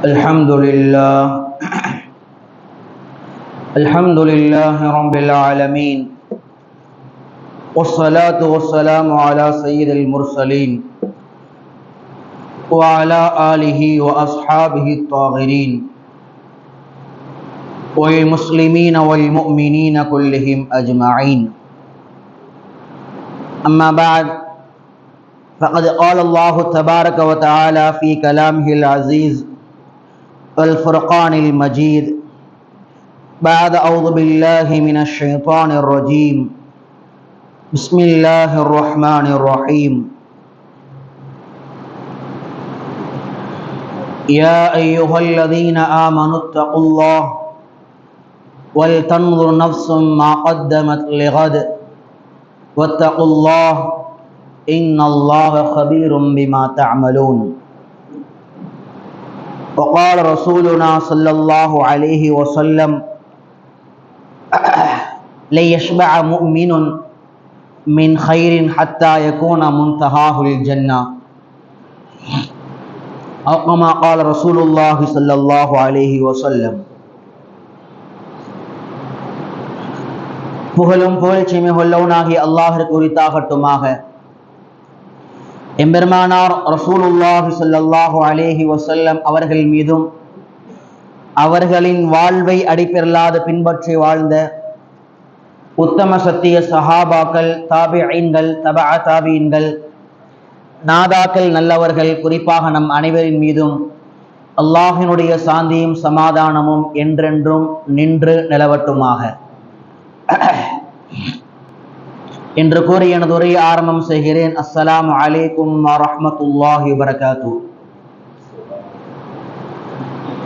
الحمد لله. الحمد لله رب العالمين. والصلاة والسلام على سيد المرسلين وعلى آله وأصحابه الطاهرين والمسلمين والمؤمنين كلهم أجمعين. أما بعد فقد قال الله تبارك وتعالى في كلامه العزيز الفرقان المجيد. بعد أعوذ بالله من الشيطان الرجيم. بسم الله الرحمن الرحيم. يا أيها الذين آمنوا اتقوا الله ولتنظر نفس ما قدمت لغد. واتقوا الله إن الله خبير بما تعملون. وقال رسولنا صلى الله عليه وسلم ليشبع مؤمن من خير حتى يكون منتهاه الجنة أو كما قال رسول الله صلى الله عليه وسلم புகழும் புகழ்ச்சியுமே கொல்லவனாகி அல்லாஹிற்கு உரித்தாகட்டுமாக எம்பெருமானார் ரசூலுல்லாஹி சொல்லல்லாஹு அலேஹி வசல்லம் அவர்கள் மீதும் அவர்களின் வாழ்வை அடிப்பெறலாது பின்பற்றி வாழ்ந்த உத்தம சத்திய சஹாபாக்கள் தாபிஐன்கள் தபா தாபியின்கள் நாதாக்கள் நல்லவர்கள் குறிப்பாக நம் அனைவரின் மீதும் அல்லாஹினுடைய சாந்தியும் சமாதானமும் என்றென்றும் நின்று நிலவட்டுமாக. என்று கூறி எனது உரையை ஆரம்பம் செய்கிறேன். அஸ்ஸலாம் அலைக்கும் வரமத்துல்லாஹி வரகாத்து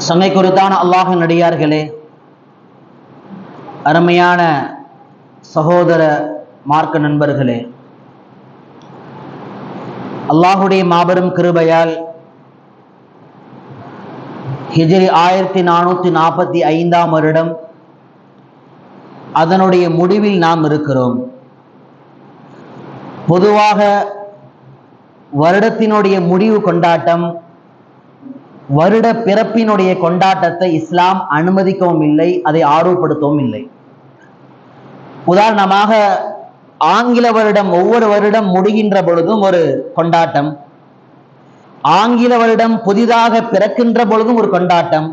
சமை குறித்தான அல்லாஹின் நடிகார்களே அருமையான சகோதர மார்க்க நண்பர்களே அல்லாஹுடைய மாபெரும் கிருபையால் ஹிஜ்ரி ஆயிரத்தி நானூற்றி நாற்பத்தி ஐந்தாம் வருடம் அதனுடைய முடிவில் நாம் இருக்கிறோம். பொதுவாக வருடத்தினுடைய முடிவு கொண்டாட்டம் வருட பிறப்பினுடைய கொண்டாட்டத்தை இஸ்லாம் அனுமதிக்கவும் இல்லை அதை ஆர்வப்படுத்தவும் இல்லை. உதாரணமாக ஆங்கில வருடம் ஒவ்வொரு வருடம் முடிகின்ற பொழுதும் ஒரு கொண்டாட்டம் ஆங்கில வருடம் புதிதாக பிறக்கின்ற பொழுதும் ஒரு கொண்டாட்டம்.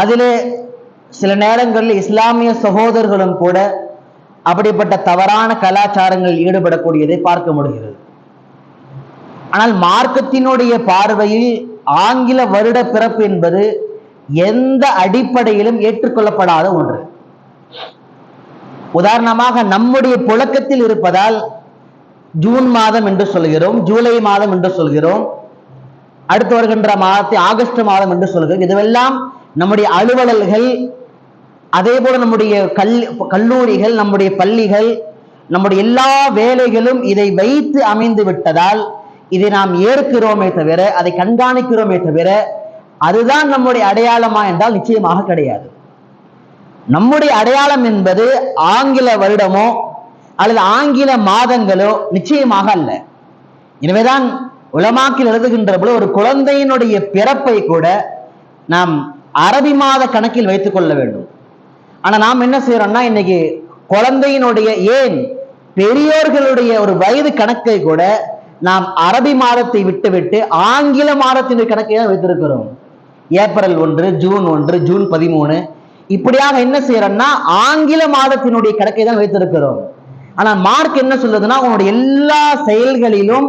அதிலே சில நேரங்களில் இஸ்லாமிய சகோதரர்களும் கூட அப்படிப்பட்ட தவறான கலாச்சாரங்களில் ஈடுபடக்கூடியதை பார்க்க முடிகிறது. ஆனால் மார்க்கத்தினுடைய பார்வையில் ஆங்கில வருட பிறப்பு என்பது எந்த அடிப்படையிலும் ஏற்றுக்கொள்ளப்படாத ஒன்று. உதாரணமாக நம்முடைய புழக்கத்தில் இருப்பதால் ஜூன் மாதம் என்று சொல்கிறோம் ஜூலை மாதம் என்று சொல்கிறோம் அடுத்து வருகின்ற மாதத்தை ஆகஸ்ட் மாதம் என்று சொல்கிறோம். இதுவெல்லாம் நம்முடைய அலுவலர்கள் அதே போல நம்முடைய கல் கல்லூரிகள் நம்முடைய பள்ளிகள் நம்முடைய எல்லா வேலைகளும் இதை வைத்து அமைந்து விட்டதால் இதை நாம் ஏற்கிறோமே தவிர அதை கண்காணிக்கிறோமே தவிர அதுதான் நம்முடைய அடையாளமா என்றால் நிச்சயமாக கிடையாது. நம்முடைய அடையாளம் என்பது ஆங்கில வருடமோ அல்லது ஆங்கில மாதங்களோ நிச்சயமாக அல்ல. எனவேதான் உலமாக்கில் எழுதுகின்ற போது ஒரு குழந்தையினுடைய பிறப்பை கூட நாம் அரபி மாத கணக்கில் வைத்துக் கொள்ள வேண்டும். ஆனா நாம் என்ன செய்யறோம்னா இன்னைக்கு குழந்தையினுடைய ஏன் பெரியோர்களுடைய ஒரு வயது கணக்கை கூட நாம் அரபி மாதத்தை விட்டுவிட்டு ஆங்கில மாதத்தினுடைய கணக்கை தான் வைத்திருக்கிறோம். ஏப்ரல் ஒன்று ஜூன் ஒன்று ஜூன் பதிமூணு. இப்படியாக என்ன செய்யறோம்னா ஆங்கில மாதத்தினுடைய கணக்கை தான் வைத்திருக்கிறோம். ஆனா மார்க் என்ன சொல்லுதுன்னா உன்னுடைய எல்லா செயல்களிலும்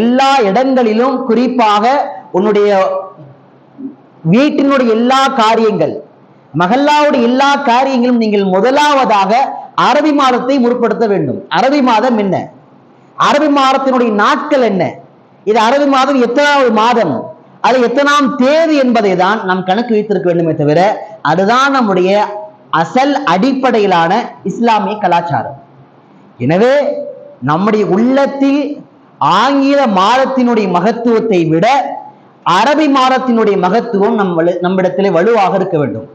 எல்லா இடங்களிலும் குறிப்பாக உன்னுடைய வீட்டினுடைய எல்லா காரியங்கள் மகல்லாவுடைய எல்லா காரியங்களும் நீங்கள் முதலாவதாக அரபி மாதத்தை முற்படுத்த வேண்டும். அரபி மாதம் என்ன? அரபி மாதத்தினுடைய நாட்கள் என்ன? இது அரபி மாதம் எத்தனாவது மாதம்? அது எத்தனாம் தேதி என்பதை தான் நாம் கணக்கு வைத்திருக்க வேண்டுமே தவிர அதுதான் நம்முடைய அசல் அடிப்படையிலான இஸ்லாமிய கலாச்சாரம். எனவே நம்முடைய உள்ளத்தில் ஆங்கில மாதத்தினுடைய மகத்துவத்தை விட அரபி மாதத்தினுடைய மகத்துவம் நம் நம்மிடத்திலே வலுவாக இருக்க வேண்டும்.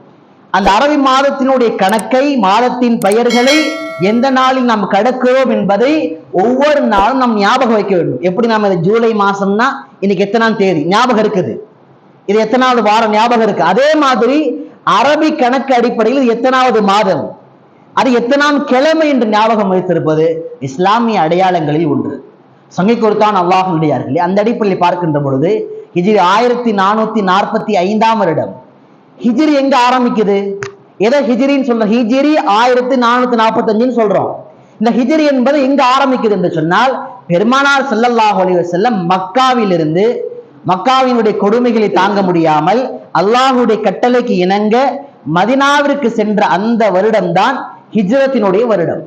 அந்த அரபி மாதத்தினுடைய கணக்கை மாதத்தின் பெயர்களை எந்த நாளில் நாம் கடக்கிறோம் என்பதை ஒவ்வொரு நாளும் நாம் ஞாபகம் வைக்க வேண்டும். எப்படி நாம் இது ஜூலை மாசம்னா இன்னைக்கு எத்தனாம் தேதி? ஞாபகம் இருக்குது. இது எத்தனாவது வாரம் ஞாபகம் இருக்கு. அதே மாதிரி அரபி கணக்கு அடிப்படையில் எத்தனாவது மாதம்? அது எத்தனாம் கிழமை என்று ஞாபகம் வைத்திருப்பது இஸ்லாமிய அடையாளங்களில் ஒன்று. சங்கை கொடுத்தான் அல்லாஹுடையார்களே அந்த அடிப்படையில் பார்க்கின்ற பொழுது இது ஆயிரத்தி நானூத்தி நாற்பத்தி ஐந்தாம் வருடம். ஹிஜிரி எங்க ஆரம்பிக்குது? எதை ஹிஜிரின்னு சொல்ற ஹிஜிரி ஆயிரத்தி நானூத்தி நாற்பத்தி அஞ்சுன்னு சொல்றோம். இந்த ஹிஜிரி என்பது எங்க ஆரம்பிக்குது என்று சொன்னால் பெருமானார் ஸல்லல்லாஹு அலைஹி மக்காவிலிருந்து மக்காவினுடைய கொடுமைகளை தாங்க முடியாமல் அல்லாஹுடைய கட்டளைக்கு இணங்க மதினாவிற்கு சென்ற அந்த வருடம்தான் ஹிஜ்ரத்தினுடைய வருடம்.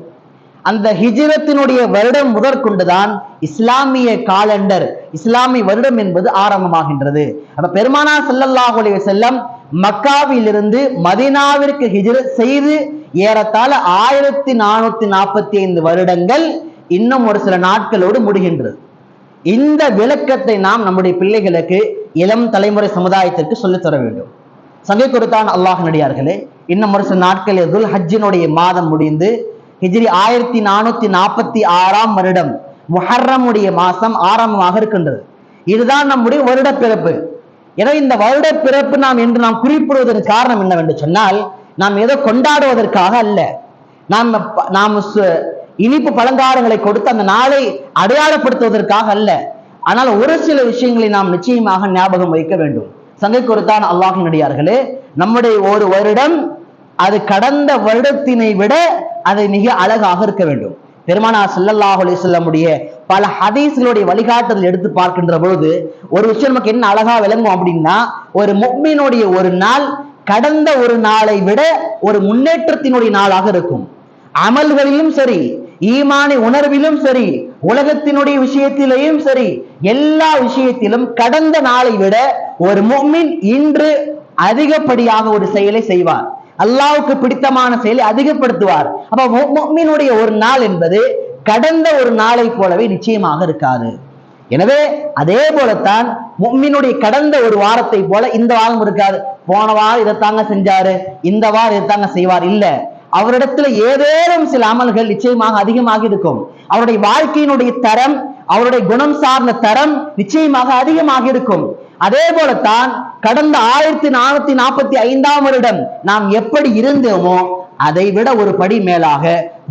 அந்த ஹிஜ்ரத்தினுடைய வருடம் முதற்கொண்டுதான் இஸ்லாமிய காலண்டர் இஸ்லாமிய வருடம் என்பது ஆரம்பமாகின்றது. அப்ப பெருமானா ஸல்லல்லாஹு செல்லம் மக்காவிலிருந்து மதீனாவிற்கு ஹிஜ்ரத் செய்து ஏறத்தாழ ஆயிரத்தி நானூத்தி நாற்பத்தி ஐந்து வருடங்கள் இன்னும் ஒரு சில நாட்களோடு முடிகின்றது. இந்த விளக்கத்தை நாம் நம்முடைய பிள்ளைகளுக்கு இளம் தலைமுறை சமுதாயத்திற்கு சொல்லித் தர வேண்டும். சங்கை கொடுத்தான் அல்லாஹ் நடிகார்களே இன்னும் ஒரு சில நாட்களில் துல் ஹஜ்ஜினுடைய மாதம் முடிந்து ஹிஜ்ரி ஆயிரத்தி நானூத்தி நாற்பத்தி ஆறாம் வருடம். முஹர்ரமுடைய மாசம் ஆரம்பமாக இருக்கின்றது. இதுதான் நம்முடைய வருட பிறப்பு எனவே இந்த வருட பிறப்பு நாம் என்று நாம் குறிப்பிடுவதற்கு காரணம் என்னவென்று சொன்னால் நாம் ஏதோ கொண்டாடுவதற்காக அல்ல. நாம் நாம் இனிப்பு பழங்காரங்களை கொடுத்து அந்த நாளை அடையாளப்படுத்துவதற்காக அல்ல. ஆனால் ஒரு சில விஷயங்களை நாம் நிச்சயமாக ஞாபகம் வைக்க வேண்டும். சங்கை கொடுத்தான் அல்லாஹினடியார்களே நம்முடைய ஒரு வருடம் அது கடந்த வருடத்தினை விட அது மிக அழகாக இருக்க வேண்டும். பெருமானா ஸல்லல்லாஹு அலைஹி வஸல்லமுடைய பல ஹதீஸ்களுடைய வழிகாட்டுதல் எடுத்து பார்க்கின்ற பொழுது ஒரு விஷயம் நமக்கு என்ன அழகா விளங்கும் அப்படின்னா ஒரு முக்மீனுடைய ஒரு நாள் கடந்த ஒரு நாளை விட ஒரு முன்னேற்றத்தினுடைய நாளாக இருக்கும். அமல்களிலும் சரி ஈமானி உணர்விலும் சரி உலகத்தினுடைய விஷயத்திலையும் சரி எல்லா விஷயத்திலும் கடந்த நாளை விட ஒரு முஃமின் இன்று அதிகப்படியாக ஒரு செயலை செய்வார். அல்லாவுக்கு பிடித்தமான செயலை அதிகப்படுத்துவார். அப்ப மு- ஒரு நாள் என்பது கடந்த ஒரு நாளை போலவே நிச்சயமாக இருக்காது. எனவே அதே போலத்தான் முஃமினுடைய கடந்த ஒரு வாரத்தை போல இந்த வாரம் இருக்காது. போன வாரம் இதைத்தாங்க செஞ்சாரு இந்த வாரம் இதைத்தாங்க செய்வார். இல்ல. அவரிடத்துல ஏதேனும் சில அமல்கள் நிச்சயமாக அதிகமாக இருக்கும். அவருடைய வாழ்க்கையினுடைய தரம் அவருடைய குணம் சார்ந்த தரம் நிச்சயமாக அதிகமாக இருக்கும். அதே போலத்தான் கடந்த ஆயிரத்தி நானூத்தி நாற்பத்தி ஐந்தாம் வருடம் நாம் எப்படி இருந்தோமோ அதை விட ஒரு படி மேலாக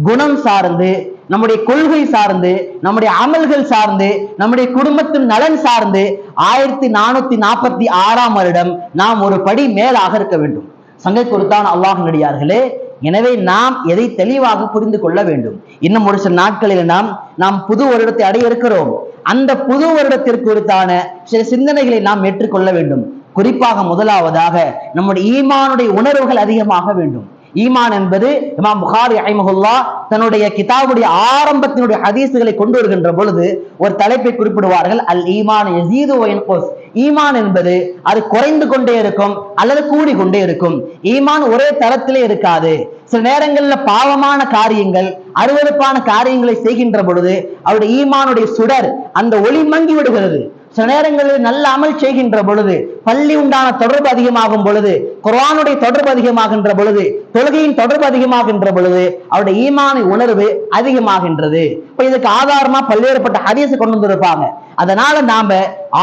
குணம் சார்ந்து நம்முடைய கொள்கை சார்ந்து நம்முடைய அமல்கள் சார்ந்து நம்முடைய குடும்பத்தின் நலன் சார்ந்து ஆயிரத்தி நானூத்தி நாற்பத்தி ஆறாம் வருடம் நாம் ஒரு படி மேலாக இருக்க வேண்டும். சங்கை கொடுத்தான் அல்லாஹ் நடிகார்களே எனவே நாம் எதை தெளிவாக புரிந்து கொள்ள வேண்டும்? இன்னும் ஒரு சில நாட்களில் நாம் நாம் புது வருடத்தை அடைய இருக்கிறோம். அந்த புது வருடத்திற்கு குறித்தான சில சிந்தனைகளை நாம் ஏற்றுக்கொள்ள வேண்டும். குறிப்பாக முதலாவதாக நம்முடைய ஈமானுடைய உணர்வுகள் அதிகமாக வேண்டும். ஈமான் என்பது இமாம் புகாரி ஐமஹுல்லா தன்னுடைய கிதாபுடைய ஆரம்பத்தினுடைய ஹதீசுகளை கொண்டு வருகின்ற பொழுது ஒரு தலைப்பை குறிப்பிடுவார்கள். அல் ஈமான் ஈமான் என்பது அது குறைந்து கொண்டே இருக்கும் அல்லது கூடி கொண்டே இருக்கும். ஈமான் ஒரே தரத்திலே இருக்காது. சில நேரங்களில் பாவமான காரியங்கள் அருவருப்பான காரியங்களை செய்கின்ற பொழுது அவருடைய ஈமானுடைய சுடர் அந்த ஒளி மங்கி விடுகிறது. சில நேரங்களில் நல்ல அமல் செய்கின்ற பொழுது பள்ளி உண்டான தொடர்பு அதிகமாகும் பொழுது குரானுடைய தொடர்பு அதிகமாகின்ற பொழுது தொழுகையின் தொடர்பு அதிகமாகின்ற பொழுது அவருடைய ஈமான உணர்வு அதிகமாகின்றது. இப்ப இதுக்கு ஆதாரமா பல்வேறுபட்ட ஹதீஸ் கொண்டு வந்திருப்பாங்க. அதனால நாம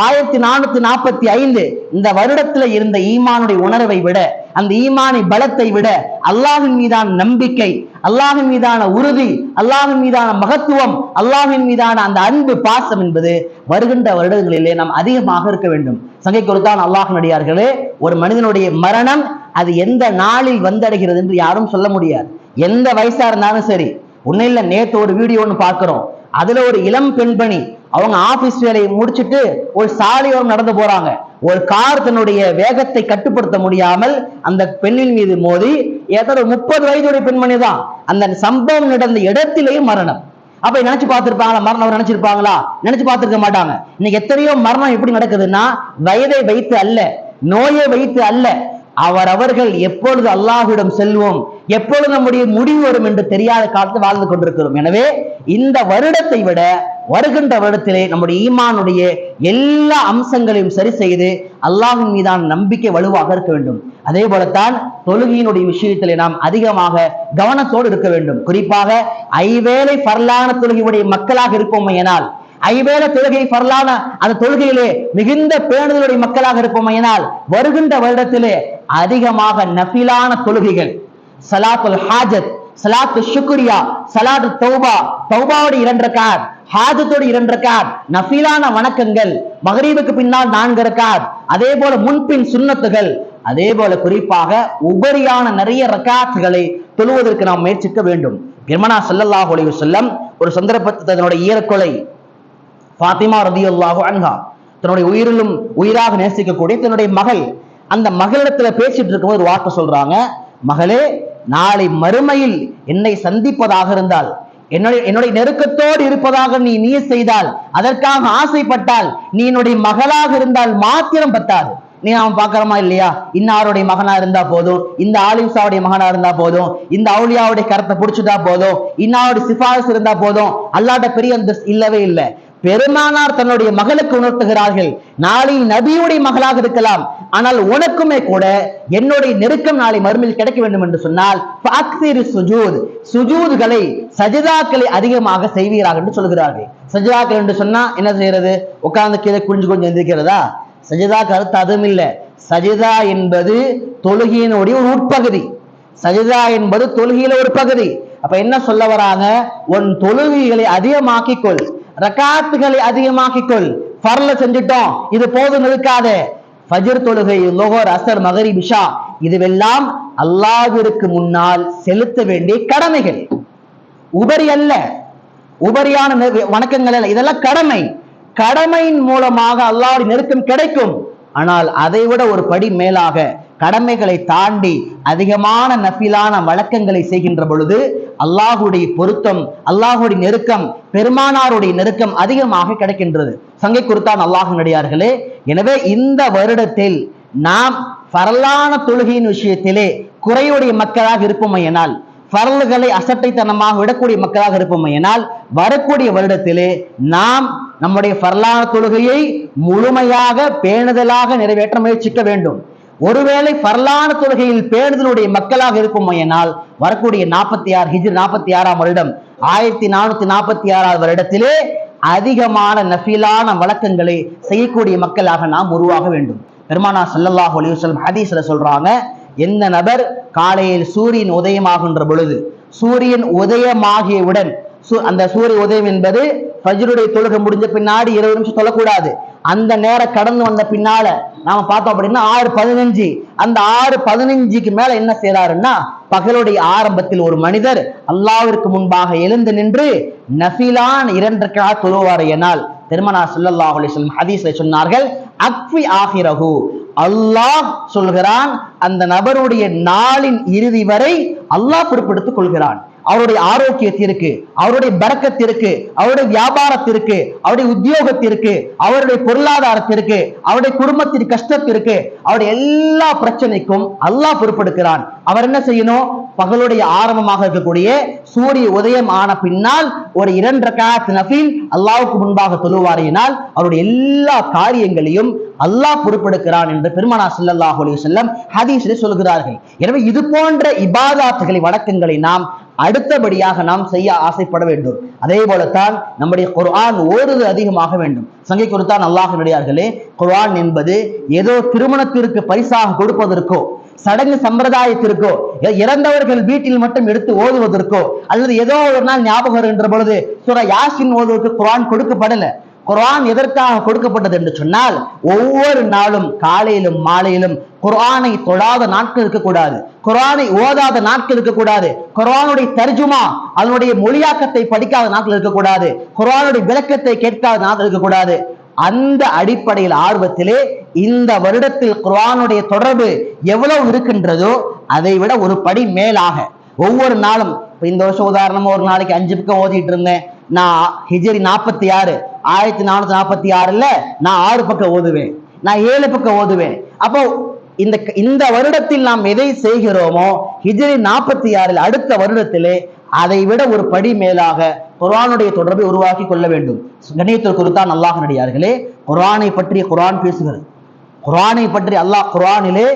ஆயிரத்தி நானூத்தி நாற்பத்தி ஐந்து இந்த வருடத்துல இருந்த ஈமானுடைய உணர்வை விட அந்த ஈமானை பலத்தை விட அல்லாஹின் மீதான நம்பிக்கை அல்லாஹின் மீதான உறுதி அல்லாஹின் மீதான மகத்துவம் அல்லாஹின் மீதான அந்த அன்பு பாசம் என்பது வருகின்ற வருடங்களிலே நாம் அதிகமாக இருக்க வேண்டும். சங்கை கொடுத்தான் அல்லாஹினடியார்களே ஒரு மனிதனுடைய மரணம் அது எந்த நாளில் வந்தடைகிறது என்று யாரும் சொல்ல முடியாது. எந்த வயசா இருந்தாலும் சரி ஒன்னும் இல்ல நேத்து ஒரு வீடியோ ஒன்று பார்க்கிறோம். அதுல ஒரு இளம் பெண்பணி. அவங்க ஆபீஸ் வேலையை முடிச்சுட்டு ஒரு சாலையோரம் நடந்து போறாங்க. ஒரு கார் தன்னுடைய வேகத்தை கட்டுப்படுத்த முடியாமல் அந்த பெண்ணின் மீது மோதி ஏதாவது முப்பது வயதுடைய பெண்மணி தான். அந்த சம்பவம் நடந்த இடத்திலேயே மரணம். அப்ப நினைச்சு பார்த்திருப்பாங்களா? மரணம் அவர் நினைச்சிருப்பாங்களா? நினைச்சு பார்த்திருக்க மாட்டாங்க. இன்னைக்கு எத்தனையோ மரணம் எப்படி நடக்குதுன்னா வயதை வைத்து அல்ல நோயை வைத்து அல்ல. அவரவர்கள் எப்பொழுது அல்லாஹ்விடம் செல்வோம் எப்பொழுது நம்முடைய முடிவு வரும் என்று தெரியாத காலத்தில் வாழ்ந்து கொண்டிருக்கிறோம். எனவே இந்த வருடத்தை விட வருகின்ற வருடத்திலே நம்முடைய ஈமானுடைய எல்லா அம்சங்களையும் சரி செய்து அல்லாஹின் மீதான நம்பிக்கை வலுவாக இருக்க வேண்டும். அதே போலத்தான் தொழுகையினுடைய விஷயத்திலே நாம் அதிகமாக கவனத்தோடு இருக்க வேண்டும். குறிப்பாக ஐவேளை பரலான தொழுகையுடைய மக்களாக இருப்போம் எனால் ஐவேல தொழுகை பரலான அந்த தொழுகையிலே மிகுந்த பேணுதலுடைய மக்களாக இருப்போமையினால் வருகின்ற வருடத்திலே அதிகமாக நபிலான தொழுகைகள். சலாத்துல் ஹாஜத் சலாத்து சுக்ரியா சலாத்து தௌபா தௌபாவோட இரண்டு ரக்காத் ஹாஜத்தோடு இரண்டு ரக்காத் நஃபிலான வணக்கங்கள் மகரீபுக்கு பின்னால் நான்கு ரக்காத் அதே போல முன்பின் சுண்ணத்துகள் அதே போல குறிப்பாக உபரியான நிறைய ரக்காத்துகளை தொழுவதற்கு நாம் முயற்சிக்க வேண்டும். பெருமனா ஸல்லல்லாஹு ஒளிவு செல்லம் ஒரு சந்தர்ப்பத்தில் தன்னுடைய ஈரக்கொலை ஃபாத்திமா ரதியல்லாஹு அன்ஹா. தன்னுடைய உயிரிலும் உயிராக நேசிக்கக்கூடிய தன்னுடைய மகள். அந்த மகளிடத்துல பேசிட்டு இருக்கும்போது ஒரு வார்த்தை சொல்றாங்க மகளே நாளை மறுமையில் என்னை சந்திப்பதாக இருந்தால் என்னுடைய என்னுடைய நெருக்கத்தோடு இருப்பதாக நீ நீ செய்தால் அதற்காக ஆசைப்பட்டால் நீ என்னுடைய மகளாக இருந்தால் மாத்திரம் பத்தாது. நீ அவன் பாக்குறமா இல்லையா? இன்னாருடைய மகனா இருந்தா போதும் இந்த ஆலிம்சாவுடைய மகனா இருந்தா போதும் இந்த அவுளியாவுடைய கரத்தை பிடிச்சிட்டா போதும் இன்னாருடைய சிபாரிசு இருந்தா போதும் அல்லாட்ட பெரிய அந்த இல்லவே இல்லை. பெருமானார் தன்னுடைய மகளுக்கு உணர்த்துகிறார்கள். நாளை நபியுடைய மகளாக இருக்கலாம். ஆனால் உனக்குமே கூட என்னுடைய நெருக்கம் நாளை மறுமையில் கிடைக்க வேண்டும் என்று சொன்னால் சுஜூத். சுஜூதுகளை சஜிதாக்களை அதிகமாக செய்வீராக என்று சொல்கிறார்கள். சஜிதாக்கள் என்று சொன்னா என்ன செய்யறது? உட்கார்ந்து கீழே குஞ்சு கொஞ்சம் எந்திரிக்கிறதா? சஜிதா கருத்து அதுவும் இல்லை. சஜிதா என்பது தொழுகையினுடைய ஒரு உட்பகுதி. சஜிதா என்பது தொழுகையில ஒரு பகுதி. அப்ப என்ன சொல்ல வராங்க? உன் தொழுகைகளை அதிகமாக்கிக் கொள் ரகாத்துகளை அதிகமாக்கிக் கொள் ஃபர்ல செஞ்சுட்டோம். இது போதும் இருக்காதே ஃபஜர் தொழுகை லோகர் அசர் மகரி பிஷா இதுவெல்லாம் அல்லாவிற்கு முன்னால் செலுத்த வேண்டிய கடமைகள். உபரி அல்ல. உபரியான வணக்கங்கள் அல்ல. இதெல்லாம் கடமை. கடமையின் மூலமாக அல்லாவுடைய நெருக்கம் கிடைக்கும். ஆனால் அதை விட ஒரு படி மேலாக கடமைகளை தாண்டி அதிகமான நஃபிலான வழக்கங்களை செய்கின்ற பொழுது அல்லாஹுடைய பொருத்தம் அல்லாஹுடைய நெருக்கம் பெருமானாருடைய நெருக்கம் அதிகமாக கிடைக்கின்றது. சங்கை குறித்தான் அல்லாஹு நடிகார்களே எனவே இந்த வருடத்தில் நாம் பரலான தொழுகையின் விஷயத்திலே குறையுடைய மக்களாக இருப்போமையினால் பரல்களை அசட்டைத்தனமாக விடக்கூடிய மக்களாக இருப்போமையினால் வரக்கூடிய வருடத்திலே நாம் நம்முடைய பரலான தொழுகையை முழுமையாக பேணுதலாக நிறைவேற்ற முயற்சிக்க வேண்டும். ஒருவேளை பரலான தொழுகையில் பேணுதலுடைய மக்களாக இருப்போமையனால் வரக்கூடிய நாற்பத்தி ஆறு ஹிஜ்ர் நாற்பத்தி ஆறாம் வருடம் ஆயிரத்தி நானூத்தி நாற்பத்தி ஆறாவது வருடத்திலே அதிகமான நஃபிலான வழக்கங்களை செய்யக்கூடிய மக்களாக நாம் உருவாக வேண்டும். பெருமானா சல்லல்லாஹ் அலைஹி ஹதீஸ்ல சொல்றாங்க எந்த நபர் காலையில் சூரியன் உதயமாகின்ற பொழுது சூரியன் உதயமாகியவுடன் அந்த சூரிய உதயம் என்பது ஃபஜ்ருடைய தொழுகை முடிஞ்ச பின்னாடி இருபது நிமிஷம் தொழக்கூடாது. அந்த நேரம் கடந்து வந்த பின்னால நாம பார்த்தோம் அப்படின்னா ஆறு பதினஞ்சு. அந்த ஆறு பதினஞ்சுக்கு மேல என்ன செய்யறாருன்னா பகலுடைய ஆரம்பத்தில் ஒரு மனிதர் அல்லாவிற்கு முன்பாக எழுந்து நின்று நசிலான் இரண்டற்காக தொழுவார் எனால் திருமணா சுல்லாஹ் அலைஹி ஹதீஸ்ல சொன்னார்கள் அக்வி ஆகிரகு அல்லாஹ் சொல்கிறான் அந்த நபருடைய நாளின் இறுதி வரை அல்லாஹ் பொறுப்பெடுத்துக் கொள்கிறான். அவருடைய ஆரோக்கியத்திற்கு அவருடைய பறக்கத்திற்கு அவருடைய வியாபாரத்திற்கு அவருடைய உத்தியோகத்திற்கு அவருடைய பொருளாதாரத்திற்கு அவருடைய குடும்பத்தின் கஷ்டத்திற்கு அவருடைய எல்லா பிரச்சனைக்கும் அல்லாஹ் பொறுப்பெடுக்கிறான். அவர் என்ன செய்யணும்? பகலுடைய ஆரம்பமாக இருக்கக்கூடிய சூரிய உதயம் ஆன பின்னால் ஒரு இரண்டு ரகாத் நஃபில் அல்லாஹ்வுக்கு முன்பாக தொழுவாரியினால் அவருடைய எல்லா காரியங்களையும் அல்லாஹ் பொறுப்பெடுக்கிறான் என்று பெருமானா சல்லாஹ் அலி வஸல்லம் ஹதீஸில் சொல்கிறார்கள். எனவே இது போன்ற இபாதாத்துகளை வணக்கங்களை நாம் அடுத்தபடியாக நாம் செய்ய ஆசைப்பட வேண்டும். அதே போலத்தான் நம்முடைய குர்ஆன் ஓதுவது அதிகமாக வேண்டும். சங்கை கொடுத்தான் அல்லாஹ் நடிகார்களே குர்ஆன் என்பது ஏதோ திருமணத்திற்கு பரிசாக கொடுப்பதற்கோ சடங்கு சம்பிரதாயத்திற்கோ இறந்தவர்கள் வீட்டில் மட்டும் எடுத்து ஓதுவதற்கோ அல்லது ஏதோ ஒரு நாள் ஞாபகம் என்ற பொழுது சுர யாசின் ஓதுவதற்கு குரான் கொடுக்கப்படல. குர்ஆன் எதற்காக கொடுக்கப்பட்டது என்று சொன்னால் ஒவ்வொரு நாளும் காலையிலும் மாலையிலும் குர்ஆனை தொழாத நாட்கள் இருக்கக்கூடாது. குர்ஆனை ஓதாத நாட்கள் இருக்கக்கூடாது. குர்ஆனுடைய தர்ஜுமா அதனுடைய மொழியாக்கத்தை படிக்காத நாட்கள் இருக்கக்கூடாது. குர்ஆனுடைய விளக்கத்தை கேட்காத நாட்கள் இருக்கக்கூடாது. அந்த அடிப்படையில் ஆர்வத்திலே இந்த வருடத்தில் குர்ஆனுடைய தொடர்பு எவ்வளவு இருக்கின்றதோ அதை விட ஒரு படி மேலாக. ஒவ்வொரு நாளும் இந்த வருஷம் உதாரணமா ஒரு நாளைக்கு அஞ்சு பக்கம் ஓதிட்டு இருந்தேன். நான் ஹிஜரி நாற்பத்தி ஆறு ஆயிரத்தி நானூத்தி நாற்பத்தி ஆறுல நான் ஆறு பக்கம் ஓதுவேன். நான் ஏழு பக்கம் ஓதுவேன். அப்போ இந்த இந்த வருடத்தில் நாம் எதை செய்கிறோமோ ஹிஜரி நாற்பத்தி ஆறில் அடுத்த வருடத்திலே அதை விட ஒரு படி மேலாக குர்ஆனுடைய தொடர்பை உருவாக்கி கொள்ள வேண்டும். கணியத்தில் குறித்தான் அல்லாஹ் நடிகார்களே குரானை பற்றி குரான் பேசுகிறது. குர்ஆனை பற்றி அல்லாஹ் குர்ஆனிலே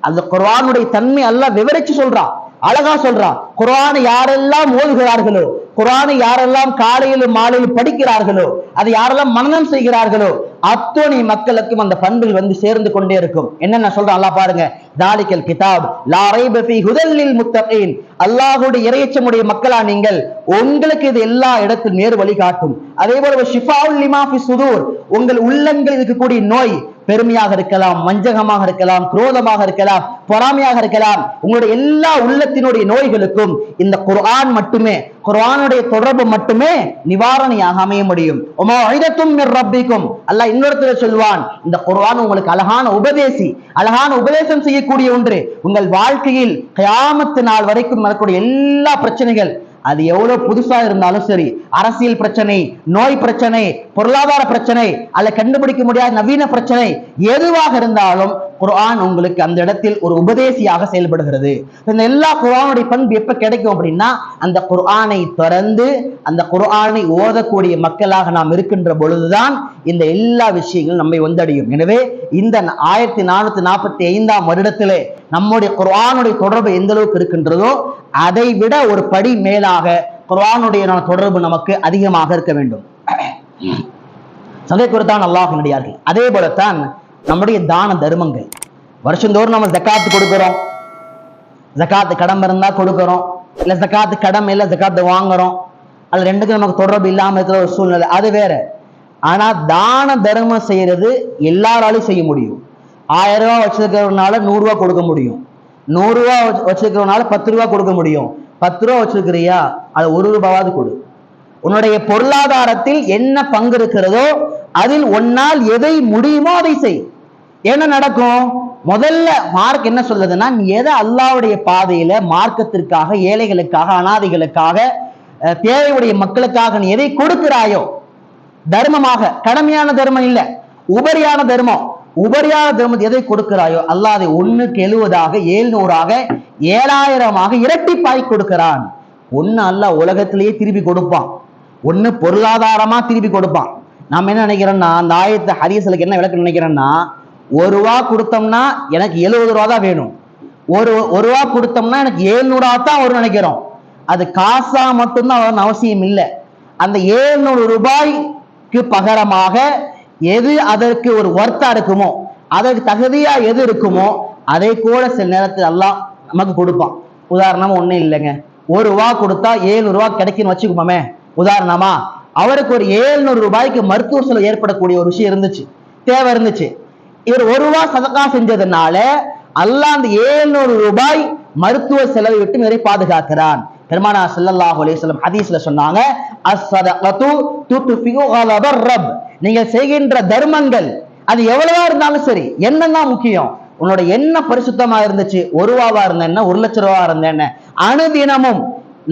அந்த குர்ஆனுடைய தன்மை அல்லாஹ் விவரிச்சு சொல்றான். அழகா சொல்றான் குரான் யாரெல்லாம் ஓதுகிறார்களோ குர்ஆனை யாரெல்லாம் காலையிலும் மாலையில் படிக்கிறார்களோ அதை யாரெல்லாம் மனநம் செய்கிறார்களோ அத்தோனி மக்களுக்கும் அந்த பண்புகள் வந்து சேர்ந்து கொண்டே இருக்கும். என்னென்ன சொல்றான்? அல்லா பாருங்க தாலிக்கல் கிதாப் லாரை ஹுதல்லில் முத்தகீன். அல்லாஹுடைய இறையச்சமுடைய மக்களா நீங்கள் உங்களுக்கு இது எல்லா இடத்திலும் நேர் வழி காட்டும் அதே போல ஷிஃபாவுல் லிமாஃபி சுதூர். உங்கள் உள்ளங்களில் இருக்கக்கூடிய நோய் பெருமையாக இருக்கலாம் வஞ்சகமாக இருக்கலாம் குரோதமாக இருக்கலாம் பொறாமையாக இருக்கலாம். உங்களுடைய எல்லா உள்ளத்தினுடைய நோய்களுக்கும் இந்த குர்ஆன் மட்டுமே குர்ஆனுடைய தொடர்பு மட்டுமே நிவாரணியாக அமைய முடியும். உமா மிர் ரப்பிக்கும். அல்லாஹ் இன்னொருத்தர சொல்வான் இந்த குர்ஆன் உங்களுக்கு அழகான உபதேசி அழகான உபதேசம் செய்யக்கூடிய ஒன்று. உங்கள் வாழ்க்கையில் கயாமத்து நாள் வரைக்கும் நடக்கூடிய எல்லா பிரச்சனைகள் அது எவ்வளவு புதுசா இருந்தாலும் சரி அரசியல் பிரச்சனை நோய் பிரச்சனை பொருளாதார பிரச்சனை அல்ல கண்டுபிடிக்க முடியாத நவீன பிரச்சனை எதுவாக இருந்தாலும் குர்ஆன் உங்களுக்கு அந்த இடத்தில் ஒரு உபதேசியாக செயல்படுகிறது. இந்த எல்லா குர்ஆனுடைய பண்பு எப்ப கிடைக்கும் அப்படின்னா அந்த குர்ஆனை திறந்து அந்த குர்ஆனை ஓதக்கூடிய மக்களாக நாம் இருக்கின்ற பொழுதுதான் இந்த எல்லா விஷயங்களும் நம்மை வந்தடையும். எனவே இந்த ஆயிரத்தி நானூத்தி நாற்பத்தி ஐந்தாம் வருடத்திலே நம்முடைய குர்ஆனுடைய தொடர்பு எந்த அளவுக்கு இருக்கின்றதோ அதை விட ஒரு படி மேலாக குர்ஆனுடைய தொடர்பு நமக்கு அதிகமாக இருக்க வேண்டும். சதை குறித்தான் நடிகார்கள் அதே போலத்தான் நம்முடைய தான தர்மங்கள். வருஷந்தோறும் நம்ம ஜக்காத்து கொடுக்குறோம். ஜக்காத்து கடம் இருந்தால் கொடுக்குறோம். இல்லை ஜக்காத்து கடம் இல்லை ஜக்காத்து வாங்குறோம். அது ரெண்டுக்கும் நமக்கு தொடர்பு இல்லாமல் இருக்கிற ஒரு சூழ்நிலை. அது வேற. ஆனால் தான தர்மம் செய்யறது எல்லாராலையும் செய்ய முடியும். ஆயிரம் ரூபா வச்சிருக்கிறவனால நூறுரூவா கொடுக்க முடியும். நூறுரூவா வச்சு- வச்சிருக்கிறவனால பத்து ரூபா கொடுக்க முடியும். பத்து ரூபா வச்சிருக்கிறியா? அது ஒரு ரூபாவது கொடு. உன்னுடைய பொருளாதாரத்தில் என்ன பங்கு இருக்கிறதோ அதில் உன்னால் எதை முடியுமோ அதை செய். என்ன நடக்கும்? முதல்ல மார்க் என்ன சொல்லுதுன்னா நீ எதை அல்லாவுடைய பாதையில மார்க்கத்திற்காக ஏழைகளுக்காக அனாதைகளுக்காக தேவையுடைய மக்களுக்காக நீ எதை கொடுக்கிறாயோ? தர்மமாக. கடமையான தர்மம் இல்ல. உபரியான தர்மம். உபரியான தர்மம் எதை கொடுக்கிறாயோ? அல்லாஹ் அதை ஒண்ணுக்கு எழுவதாக ஏழ்நூறாக ஏழாயிரமாக இரட்டிப்பாய் கொடுக்கிறான். ஒண்ணு அல்ல உலகத்திலேயே திருப்பி கொடுப்பான். ஒண்ணு பொருளாதாரமா திருப்பி கொடுப்பான். நாம என்ன நினைக்கிறோம்னா அந்த ஆயத்தை ஹரியசலுக்கு என்ன விளக்கம் நினைக்கிறோம்னா ஒரு ரூபா கொடுத்தோம்னா எனக்கு எழுபது ரூபா தான் வேணும். ஒரு ஒரு ரூபா கொடுத்தோம்னா எனக்கு ஏழ்நூறுவா தான் வரும் நினைக்கிறோம். அது காசா மட்டும்தான் அவசியம் இல்லை. அந்த ஏழ்நூறு ரூபாய்க்கு பகரமாக எது அதற்கு ஒரு ஒர்த்தா இருக்குமோ அதற்கு தகுதியா எது இருக்குமோ அதை கூட சில நேரத்தில் எல்லாம் நமக்கு கொடுப்பான். உதாரணமா ஒன்றும் இல்லைங்க. ஒரு ரூபா கொடுத்தா ஏழு ரூபா கிடைக்குன்னு வச்சுக்கோமே. உதாரணமா அவருக்கு ஒரு ஏழ்நூறு ரூபாய்க்கு மருத்துவ செலவு ஏற்படக்கூடிய ஒரு விஷயம் இருந்துச்சு. தேவை இருந்துச்சு. இவர் ஒரு ரூபா சதக்கா செஞ்சதுனால அல்லாஹ் அந்த ஏழ்நூறு ரூபாய் மருத்துவ செலவை விட்டு இவரை பாதுகாக்கிறான். பெருமானா ஸல்லல்லாஹு அலைஹி ஹதீஸ்ல சொன்னாங்க அஸ்ஸதகத்து நீங்கள் செய்கின்ற தர்மங்கள் அது எவ்வளவா இருந்தாலும் சரி என்னதான் முக்கியம் உன்னோட என்ன பரிசுத்தமா இருந்துச்சு ஒரு ரூபாவா இருந்த என்ன ஒரு லட்ச ரூபா இருந்த என்ன அனுதினமும்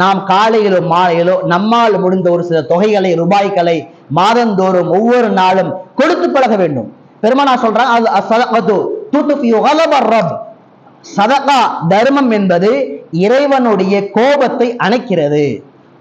நாம் காலையிலோ மாலையிலோ நம்மால் முடிந்த ஒரு சில தொகைகளை ரூபாய்களை மாதந்தோறும் ஒவ்வொரு நாளும் கொடுத்து பழக வேண்டும். பெருமானா சொல்றான் அது ரப். சதகா தர்மம் என்பது இறைவனுடைய கோபத்தை அணைக்கிறது.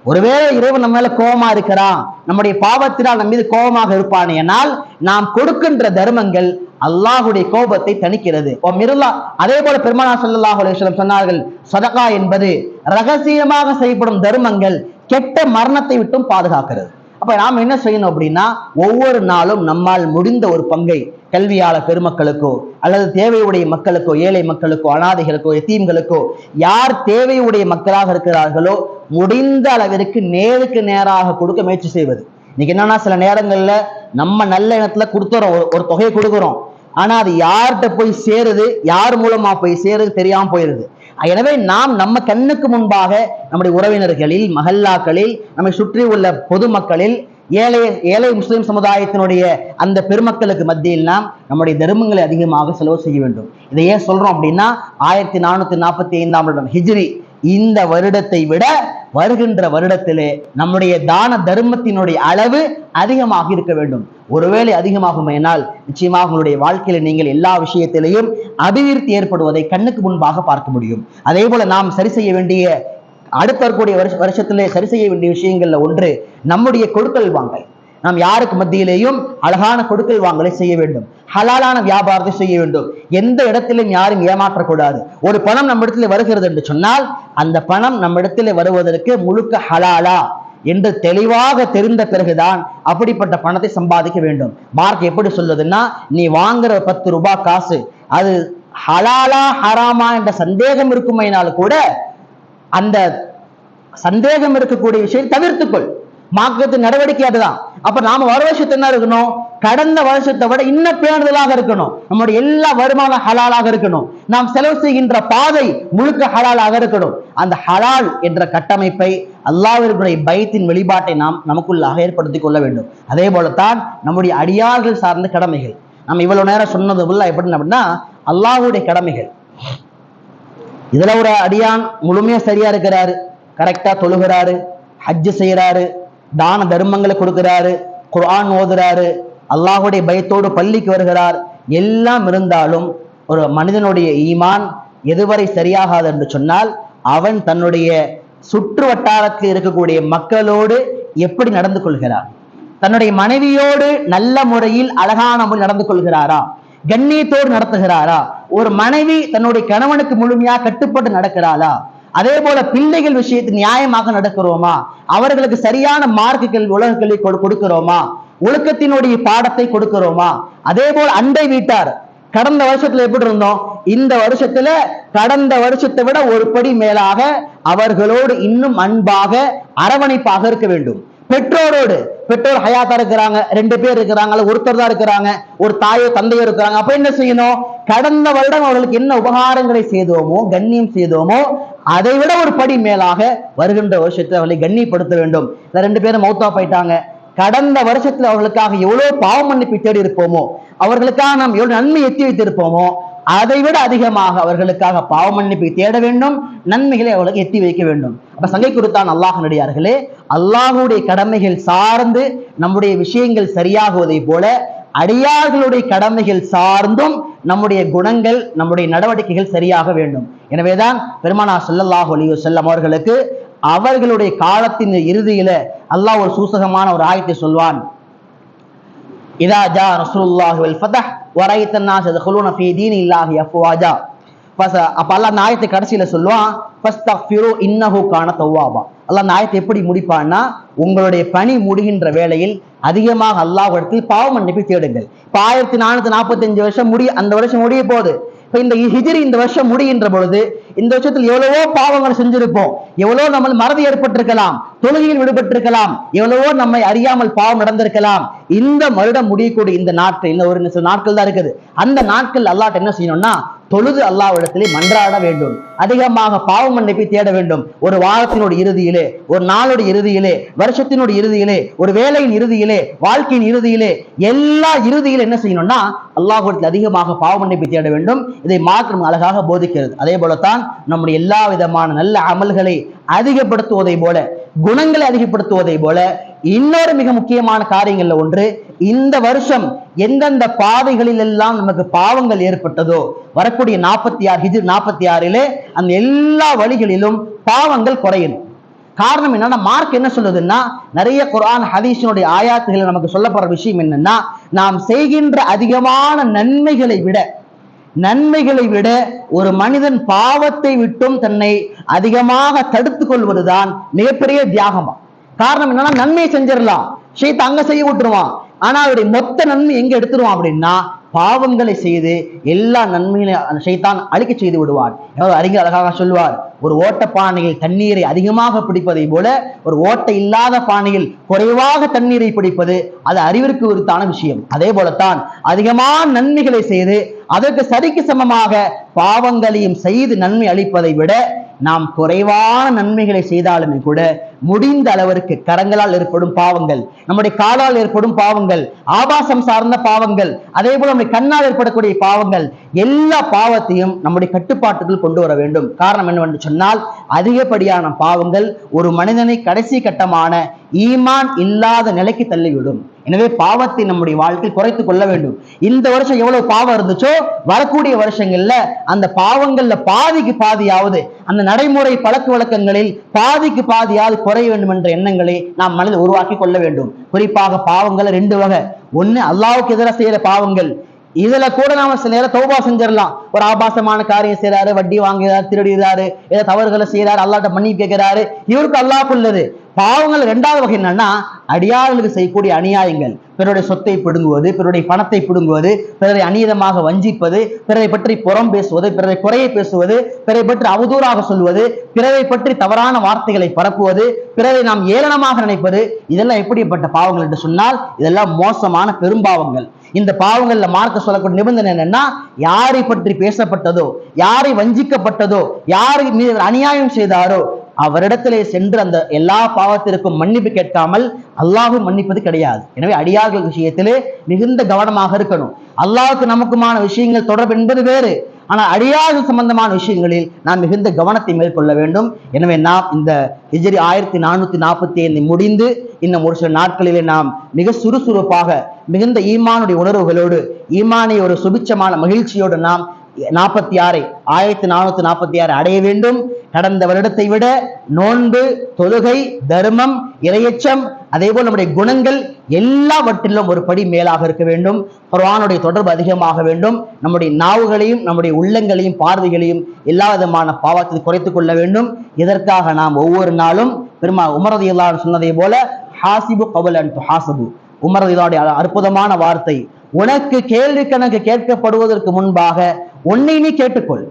ஒருவேளை இறைவன் நம்ம மேல கோபமா இருக்கிறான் நம்முடைய பாவத்தினால் நம்ம மீது கோபமாக இருப்பான் என்னால் நாம் கொடுக்கின்ற தர்மங்கள் அல்லாஹுடைய கோபத்தை தணிக்கிறது. ஓ மிருல்லா அதே போல பெருமானா ஸல்லல்லாஹு அலைஹி சொன்னார்கள் சதகா என்பது ரகசியமாக செய்யப்படும் தர்மங்கள் கெட்ட மரணத்தை விட்டும் பாதுகாக்கிறது. அப்ப நாம் என்ன செய்யணும் அப்படின்னா ஒவ்வொரு நாளும் நம்மால் முடிந்த ஒரு பங்கை கல்வியாளர் பெருமக்களுக்கோ அல்லது தேவையுடைய மக்களுக்கோ ஏழை மக்களுக்கோ அனாதைகளுக்கோ எத்தீம்களுக்கோ யார் தேவையுடைய மக்களாக இருக்கிறார்களோ முடிந்த அளவிற்கு நேருக்கு நேராக கொடுக்க முயற்சி செய்வது. இன்னைக்கு என்னன்னா சில நேரங்கள்ல நம்ம நல்ல இனத்துல கொடுத்துறோம் ஒரு- ஒரு தொகையை கொடுக்குறோம். ஆனா அது யார்கிட்ட போய் சேருது யார் மூலமா போய் சேருது தெரியாம போயிருது. எனவே நாம் நம்ம கண்ணுக்கு முன்பாக நம்முடைய உறவினர்களில் மஹல்லாக்களில் நம்மை சுற்றி உள்ள பொதுமக்களில் ஏழை ஏழை முஸ்லிம் சமுதாயத்தினுடைய அந்த பெருமக்களுக்கு மத்தியில் நாம் நம்முடைய தர்மங்களை அதிகமாக செலவு செய்ய வேண்டும். இதை ஏன் சொல்றோம் அப்படின்னா ஆயிரத்தி நானூத்தி நாற்பத்தி ஐந்தாம் வருடம் ஹிஜ்ரி இந்த வருடத்தை விட வருகின்ற வருடத்திலே நம்முடைய தான தர்மத்தினுடைய அளவு அதிகமாக இருக்க வேண்டும். ஒருவேளை அதிகமாகும் என்னால் நிச்சயமாக உங்களுடைய வாழ்க்கையில நீங்கள் எல்லா விஷயத்திலையும் அபிவிருத்தி ஏற்படுவதை கண்ணுக்கு முன்பாக பார்க்க முடியும். அதே போல நாம் சரி செய்ய வேண்டிய அடுத்த வரக்கூடிய வருஷ வருஷத்திலே சரி செய்ய வேண்டிய விஷயங்கள்ல ஒன்று நம்முடைய கொடுக்கல் வாங்கல். நாம் யாருக்கு மத்தியிலேயும் அழகான கொடுக்கல் வாங்கலை செய்ய வேண்டும். ஹலாலான வியாபாரத்தை செய்ய வேண்டும். எந்த இடத்திலும் யாரும் ஏமாற்றக்கூடாது. ஒரு பணம் நம்ம இடத்துல வருகிறது என்று சொன்னால் அந்த பணம் நம்ம இடத்துல வருவதற்கு முழுக்க ஹலாலா என்று தெளிவாக தெரிந்த பிறகுதான் அப்படிப்பட்ட பணத்தை சம்பாதிக்க வேண்டும். மார்க் எப்படி சொல்லுதுன்னா நீ வாங்குற பத்து ரூபாய் காசு அது ஹலாலா ஹராமா என்ற சந்தேகம் இருக்குமையினால் கூட அந்த சந்தேகம் இருக்கக்கூடிய விஷயம் தவிர்த்துக்கொள். மார்க்கத்து நடவடிக்கை அதுதான். அப்ப நாம வர வருஷத்து என்ன இருக்கணும்? கடந்த வருஷத்தை விட இன்னும் பேணுதலாக இருக்கணும். நம்முடைய எல்லா வருமானம் ஹலாலாக இருக்கணும். நாம் செலவு செய்கின்ற பாதை முழுக்க ஹலாலாக இருக்கணும். அந்த ஹலால் என்ற கட்டமைப்பை அல்லாவிற்குடைய பயத்தின் வெளிப்பாட்டை நாம் நமக்குள்ளாக ஏற்படுத்திக் கொள்ள வேண்டும். அதே போலத்தான் நம்முடைய அடியார்கள் சார்ந்த கடமைகள். நம்ம இவ்வளவு நேரம் சொன்னது உள்ள எப்படின்னு அப்படின்னா அல்லாஹ்வுடைய கடமைகள். இதுல ஒரு அடியான் முழுமையா சரியா இருக்கிறாரு. கரெக்டா தொழுகிறாரு. ஹஜ்ஜு செய்யறாரு தான தர்மங்களை கொடுக்கிறாரு குரான் ஓதுறாரு அல்லாஹுடைய பயத்தோடு பள்ளிக்கு வருகிறார். எல்லாம் இருந்தாலும் ஒரு மனிதனுடைய ஈமான் எதுவரை சரியாகாது என்று சொன்னால் அவன் தன்னுடைய சுற்று வட்டாரத்தில் இருக்கக்கூடிய மக்களோடு எப்படி நடந்து கொள்கிறார் தன்னுடைய மனைவியோடு நல்ல முறையில் அழகான முறையில் நடந்து கொள்கிறாரா? கண்ணியத்தோடு நடத்துகிறாரா? ஒரு மனைவி தன்னுடைய கணவனுக்கு முழுமையா கட்டுப்பட்டு நடக்கிறாளா? அதே போல பிள்ளைகள் விஷயத்தில் நியாயமாக நடக்கிறோமா? அவர்களுக்கு சரியான மார்க்குகள் உலக கல்வி கொடு- கொடுக்கிறோமா? ஒழுக்கத்தினுடைய பாடத்தை கொடுக்கிறோமா? அதே போல் அண்டை வீட்டார் கடந்த வருஷத்துல எப்படி இருந்தோம்? இந்த வருஷத்துல கடந்த வருஷத்தை விட ஒரு படி மேலாக அவர்களோடு இன்னும் அன்பாக அரவணைப்பாக இருக்க வேண்டும். பெற்றோரோடு பெற்றோர் ஹயாத்தா இருக்கிறாங்க ரெண்டு பேர் இருக்கிறாங்க ஒருத்தர் தான் இருக்கிறாங்க ஒரு தாயோ தந்தையோ இருக்கிறாங்க. அப்ப என்ன செய்யணும்? கடந்த வருடம் அவர்களுக்கு என்ன உபகாரங்களை செய்தோமோ கண்ணியம் செய்தோமோ அதை விட ஒரு படி மேலாக வருகின்ற வருஷத்தில் அவர்களை கண்ணியப்படுத்த வேண்டும். இந்த ரெண்டு பேரும் மௌத்தா போயிட்டாங்க. கடந்த வருஷத்துல அவர்களுக்காக எவ்வளவு பாவ மன்னிப்பை தேடி இருப்போமோ அவர்களுக்காக நாம் எவ்வளவு நன்மை எத்தி வைத்திருப்போமோ அதை விட அதிகமாக அவர்களுக்காக பாவ மன்னிப்பை தேட வேண்டும் நன்மைகளை அவர்களுக்கு எத்தி வைக்க வேண்டும். அப்ப சங்கை குறித்தான் அல்லாஹ் நடிகார்களே அல்லாஹுடைய கடமைகள் சார்ந்து நம்முடைய விஷயங்கள் சரியாகுவதை போல அடியார்களுடைய கடமைகள் சார்ந்தும் நம்முடைய குணங்கள் நம்முடைய நடவடிக்கைகள் சரியாக வேண்டும். எனவேதான் பெருமானா சொல்லல்லாஹ் ஒலியோ செல்லம் அவர்களுக்கு அவர்களுடைய காலத்தின் இறுதியில அல்லாஹ் ஒரு சூசகமான ஒரு ஆயத்தை சொல்வான். இதா ஜா ரசூலுல்லாஹி ஃபதஹ் வரைத்தன்னா சதுகுலூன ஃபீ இல்லாஹி அஃப்வாஜா பஸ் அப்போ அல்லா நாயத்தை கடைசியில சொல்லுவான் ஃபஸ்தஃபிரு இன்னஹு கான தௌவாபா. அல்லாஹ் நாயத்தை எப்படி முடிப்பான்னா உங்களுடைய பணி முடிகின்ற வேளையில் அதிகமாக அல்லாஹ் இடத்தில் பாவ மன்னிப்பை தேடுங்கள். இப்போ ஆயிரத்தி நானூற்றி நாற்பத்தஞ்சு வருஷம் முடி அந்த வருஷம் முடிய போகுது. இப்ப இந்த ஹிஜிரி இந்த வருஷம் முடிகின்ற பொழுது இந்த வருஷத்தில் எவ்வளவோ பாவங்கள் செஞ்சிருப்போம். எவ்வளவோ நம்ம மறதி ஏற்பட்டிருக்கலாம் தொழுகையில் விடுபட்டிருக்கலாம் எவ்வளவோ நம்மை அறியாமல் பாவம் நடந்திருக்கலாம். இந்த வருடம் முடியக்கூடிய இந்த நாட்கள் இந்த ஒரு சில நாட்கள் தான் இருக்குது. அந்த நாட்கள் அல்லாட்ட என்ன செய்யணும்னா தொழுது அல்லாவிடத்திலே மன்றாட வேண்டும். அதிகமாக பாவ மன்னிப்பை தேட வேண்டும். ஒரு வாரத்தினுடைய இறுதியிலே ஒரு நாளுடைய இறுதியிலே வருஷத்தினுடைய இறுதியிலே ஒரு வேலையின் இறுதியிலே வாழ்க்கையின் இறுதியிலே எல்லா இறுதியிலும் என்ன செய்யணும்னா அல்லாஹுடத்தில் அதிகமாக பாவ மன்னிப்பை தேட வேண்டும். இதை மாற்றம் அழகாக போதிக்கிறது. அதே போலத்தான் நம்முடைய எல்லா விதமான நல்ல அமல்களை அதிகப்படுத்துவதை போல குணங்களை அதிகப்படுத்துவதை போல இன்னொரு மிக முக்கியமான காரியங்கள்ல ஒன்று இந்த வருஷம் எந்தெந்த பாதைகளில் எல்லாம் நமக்கு பாவங்கள் ஏற்பட்டதோ வரக்கூடிய நாற்பத்தி ஆறு இது நாற்பத்தி ஆறிலே அந்த எல்லா வழிகளிலும் பாவங்கள் குறையணும். காரணம் என்னன்னா மார்க் என்ன சொல்லுதுன்னா நிறைய குரான் ஹதீஷனுடைய ஆயாத்துகளை நமக்கு சொல்லப்படுற விஷயம் என்னன்னா நாம் செய்கின்ற அதிகமான நன்மைகளை விட நன்மைகளை விட ஒரு மனிதன் பாவத்தை விட்டும் தன்னை அதிகமாக தடுத்துக் கொள்வதுதான் மிகப்பெரிய தியாகமா. காரணம் என்னன்னா நன்மையை செஞ்சிடலாம். ஷேத் அங்க செய்ய விட்டுருவான். ஆனா அவருடைய மொத்த நன்மை எங்க எடுத்துருவான் அப்படின்னா பாவங்களை செய்து எல்லா நன்மைகளையும் அந்த ஷைத்தான் அழிக்க செய்து விடுவான். எவ்வளவு அறிஞர் அழகாக சொல்லுவார். ஒரு ஓட்ட பானையில் தண்ணீரை அதிகமாக பிடிப்பதை போல ஒரு ஓட்டை இல்லாத பானையில் குறைவாக தண்ணீரை பிடிப்பது அது அறிவிற்கு உரித்தான விஷயம். அதே போலத்தான் அதிகமான நன்மைகளை செய்து அதற்கு சரிக்கு சமமாக பாவங்களையும் செய்து நன்மை அளிப்பதை விட நாம் குறைவான நன்மைகளை செய்தாலுமே கூட முடிந்த அளவிற்கு கரங்களால் ஏற்படும் பாவங்கள் நம்முடைய காலால் ஏற்படும் பாவங்கள் ஆபாசம் சார்ந்த பாவங்கள் அதே போல நம்முடைய கண்ணால் ஏற்படக்கூடிய பாவங்கள் எல்லா பாவத்தையும் நம்முடைய கட்டுப்பாட்டுக்குள் கொண்டு வர வேண்டும். காரணம் என்னவென்று சொன்னால் அதிகப்படியான பாவங்கள் ஒரு மனிதனை கடைசி கட்டமான ஈமான் இல்லாத நிலைக்கு தள்ளிவிடும். எனவே பாவத்தை நம்முடைய வாழ்க்கையில் குறைத்துக் கொள்ள வேண்டும். இந்த வருஷம் எவ்வளவு பாவம் இருந்துச்சோ வரக்கூடிய வருஷங்கள்ல அந்த பாவங்கள்ல பாதிக்கு பாதியாவது அந்த நடைமுறை பழக்க வழக்கங்களில் பாதிக்கு பாதியாவது குறைய வேண்டும் என்ற எண்ணங்களை நாம் மனதில் உருவாக்கி கொள்ள வேண்டும். குறிப்பாக பாவங்களை ரெண்டு வகை. ஒண்ணு அல்லாவுக்கு எதிராக செய்யற பாவங்கள். இதுல கூட நாம சில நேரம் தௌபா செஞ்சிடலாம். ஒரு ஆபாசமான காரியம் செய்யறாரு வட்டி வாங்குறாரு திருடுகிறாரு ஏதோ தவறுகளை செய்யறாரு அல்லாட்ட மன்னிப்பு கேட்கிறாரு. இவருக்கு அல்லாஹ்க்குள்ளது பாவங்கள் ரெண்டாவது வகை என்னன்னா அடியாளர்களுக்கு செய்யக்கூடிய அநியாயங்கள். பிறருடைய சொத்தை பிடுங்குவது பிறருடைய பணத்தை பிடுங்குவது பிறரை அநீதமாக வஞ்சிப்பது பிறரை பற்றி புறம் பேசுவது பிறரை குறையை பேசுவது பிறரை பற்றி அவதூறாக சொல்வது பிறரை பற்றி தவறான வார்த்தைகளை பரப்புவது பிறரை நாம் ஏளனமாக நினைப்பது இதெல்லாம் எப்படிப்பட்ட பாவங்கள் என்று சொன்னால் இதெல்லாம் மோசமான பெரும்பாவங்கள். இந்த பாவங்கள்ல மார்க்க சொல்லக்கூடிய நிபந்தனை என்னன்னா யாரை பற்றி பேசப்பட்டதோ யாரை வஞ்சிக்கப்பட்டதோ யாரை மீது அநியாயம் செய்தாரோ அவரிடத்திலே சென்று அந்த எல்லா பாவத்திற்கும் மன்னிப்பு கேட்காமல் அல்லாஹும் மன்னிப்பது கிடையாது. எனவே அடியார்கள் விஷயத்திலே மிகுந்த கவனமாக இருக்கணும். அல்லாவுக்கு நமக்குமான விஷயங்கள் தொடர்பு என்பது வேறு. ஆனால் அடியார்கள் சம்பந்தமான விஷயங்களில் நாம் மிகுந்த கவனத்தை மேற்கொள்ள வேண்டும். எனவே நாம் இந்த ஹிஜரி ஆயிரத்தி நானூத்தி நாற்பத்தி ஐந்து முடிந்து இன்னும் ஒரு சில நாட்களிலே நாம் மிக சுறுசுறுப்பாக மிகுந்த ஈமானுடைய உணர்வுகளோடு ஈமானை ஒரு சுபிச்சமான மகிழ்ச்சியோடு நாம் நாற்பத்தி ஆறை ஆயிரத்தி நானூத்தி நாற்பத்தி ஆறு அடைய வேண்டும். கடந்த வருடத்தை விட நோன்பு தொழுகை தர்மம் இரையச்சம் அதே போல் நம்முடைய குணங்கள் எல்லாவற்றிலும் ஒரு படி மேலாக இருக்க வேண்டும். குரானுடைய தொடர்பு அதிகமாக வேண்டும். நம்முடைய நாவுகளையும் நம்முடைய உள்ளங்களையும் பார்வைகளையும் எல்லா விதமான பாவத்தை குறைத்து கொள்ள வேண்டும். இதற்காக நாம் ஒவ்வொரு நாளும் பெருமா உமரது சொன்னதை போல ஹாசிபு கவல் அண்ட் ஹாசபு உமரது அற்புதமான வார்த்தை உனக்கு கேள்வி கணக்கு கேட்கப்படுவதற்கு முன்பாக உன்னை நீ கேட்டுக்கொள்.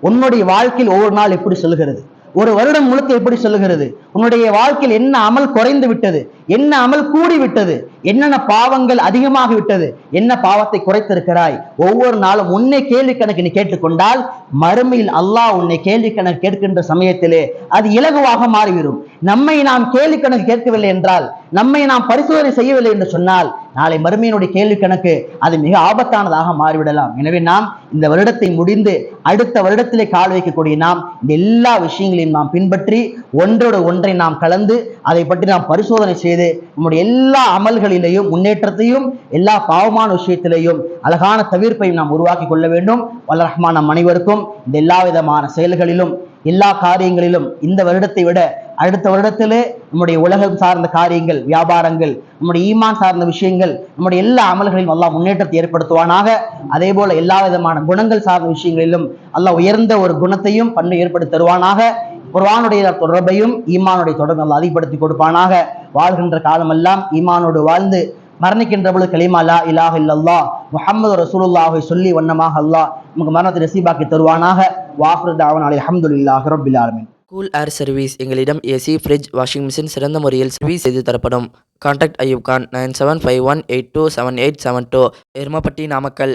உன்னுடைய வாழ்க்கையில் ஒவ்வொரு நாள் எப்படி சொல்கிறது ஒரு வருடம் முழுக்க எப்படி சொல்லுகிறது? உன்னுடைய வாழ்க்கையில் என்ன அமல் குறைந்து விட்டது? என்ன அமல் கூடி விட்டது? என்னென்ன பாவங்கள் அதிகமாகி விட்டது? என்ன பாவத்தை குறைத்திருக்கிறாய்? ஒவ்வொரு நாளும் உன்னை கேள்வி கணக்கு நீ கேட்டுக்கொண்டால் மறுமையில் அல்லாஹ் உன்னை கேள்வி கணக்கு கேட்கின்ற சமயத்திலே அது இலகுவாக மாறிவிடும். நம்மை நாம் கேள்வி கணக்கு கேட்கவில்லை என்றால் நம்மை நாம் பரிசோதனை செய்யவில்லை என்று சொன்னால் நாளை மறுமையினுடைய கேள்வி கணக்கு அது மிக ஆபத்தானதாக மாறிவிடலாம். எனவே நாம் இந்த வருடத்தை முடிந்து அடுத்த வருடத்திலே கால் வைக்கக்கூடிய நாம் இந்த எல்லா விஷயங்களையும் நாம் பின்பற்றி ஒன்றோடு ஒன்றை நாம் கலந்து அதை பற்றி நாம் பரிசோதனை செய்து நம்முடைய எல்லா அமல்களிலேயும் முன்னேற்றத்தையும் எல்லா பாவமான விஷயத்திலேயும் அழகான தவிர்ப்பையும் நாம் உருவாக்கி கொள்ள வேண்டும். வல்ல ரஹ்மான் நம் அனைவருக்கும் இந்த எல்லா விதமான செயல்களிலும் எல்லா காரியங்களிலும் இந்த வருடத்தை விட அடுத்த வருடத்திலே நம்முடைய உலகம் சார்ந்த காரியங்கள் வியாபாரங்கள் நம்முடைய ஈமான் சார்ந்த விஷயங்கள் நம்முடைய எல்லா அமல்களிலும் அல்லாஹ் முன்னேற்றத்தை ஏற்படுத்துவானாக. அதே போல எல்லா விதமான குணங்கள் சார்ந்த விஷயங்களிலும் அல்லாஹ் உயர்ந்த ஒரு குணத்தையும் பண்ணு ஏற்படுத்தி தருவானாக. குர்வானுடைய தொடர்பையும் ஈமானுடைய தொடர்பை அதிகப்படுத்தி கொடுப்பானாக. வாழ்கின்ற காலமெல்லாம் ஈமானோடு வாழ்ந்து மரணிக்கின்ற பொழுது கலிமா லா இலாஹ் இல்லல்லா முஹம்மது ரசூலுல்லாஹை சொல்லி வண்ணமாக அல்லாஹ் நமக்கு மரணத்தை நசீபாக்கி தருவானாக. வாஹ்ரத் அவன் அலி அஹமதுல்லாஹி ரப்பில் கூல் ஏர் சர்வீஸ் எங்களிடம் ஏசி ஃப்ரிட்ஜ் வாஷிங் மிஷின் சிறந்த முறையில் சர்வீஸ் செய்து தரப்படும். Contact Ayub Khan nine seven five one eight two seven eight seven two Erumapatti Namakkal.